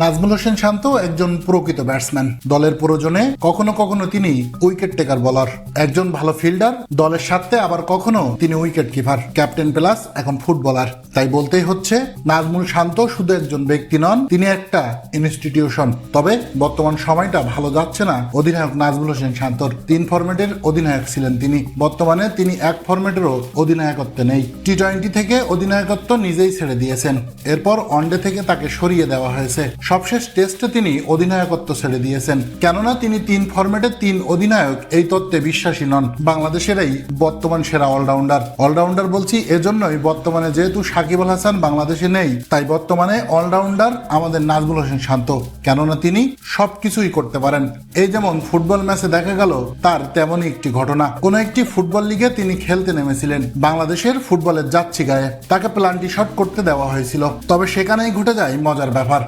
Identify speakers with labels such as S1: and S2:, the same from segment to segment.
S1: নাজমুল হোসেন শান্ত একজন প্রকৃত ব্যাটসম্যান দলের প্রয়োজনে কখনো কখনো তিনি উইকেট টেকার বলার একজন ভালো ফিল্ডার দলের সাথে আবার কখনো তিনি উইকেট কিপার ক্যাপ্টেন প্লাস এখন ফুটবলার তাই বলতেই হচ্ছে, নাজমুল শান্ত শুধু একজন ব্যক্তি নন, তিনি একটা ইনস্টিটিউশন তবে বর্তমান সময়টা ভালো যাচ্ছে না অধিনায়ক নাজমুল হোসেন শান্তর। তিন ফরম্যাটের অধিনায়ক ছিলেন তিনি। বর্তমানে তিনি এক ফরম্যাটেরও অধিনায়কত্ব নেই। টি টোয়েন্টি থেকে অধিনায়কত্ব নিজেই ছেড়ে দিয়েছেন। এরপর ওয়ানডে থেকে তাকে সরিয়ে দেওয়া হয়েছে। সবশেষ টেস্টে তিনি অধিনায়কত্ব ছেড়ে দিয়েছেন। কেননা তিনি তিন ফরম্যাটের তিন অধিনায়ক এই তত্ত্বে বিশ্বাসী নন। বাংলাদেশের এই বর্তমান সেরা অলরাউন্ডার অলরাউন্ডার বলছি এজন্যই বর্তমানে যেহেতু সাকিব আল হাসান বাংলাদেশে নেই, তাই বর্তমানে অলরাউন্ডার আমাদের নাজমুল হোসেন শান্ত। কেননা তিনি সবকিছুই করতে পারেন। এই যেমন ফুটবল ম্যাচে দেখা গেল, তার তেমনই একটি ঘটনা। কোন একটি ফুটবল লিগে তিনি খেলতে নেমেছিলেন। বাংলাদেশের ফুটবলের যাচ্ছি গায়ে তাকে প্লান্টি শট করতে দেওয়া হয়েছিল। তবে সেখানেই ঘটে যায় মজার ব্যাপার।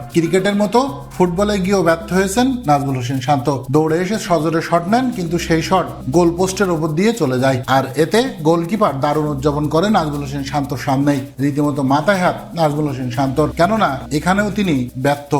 S1: ক্রিকেটের মতো ফুটবলে গিয়েও ব্যর্থ হয়েছেন নাজমুল হোসেন শান্ত। দৌড়ে এসে সজোরে শট নেন, কিন্তু সেই শট গোল পোস্টের ওপর দিয়ে চলে যায়। আর এতে গোলকিপার দারুণ উদযাপন করে নাজমুল হোসেন শান্তর সামনেই। রীতিমতো মাথায় হাত নাজমুল হোসেন শান্তর, কেননা এখানেও তিনি ব্যর্থ।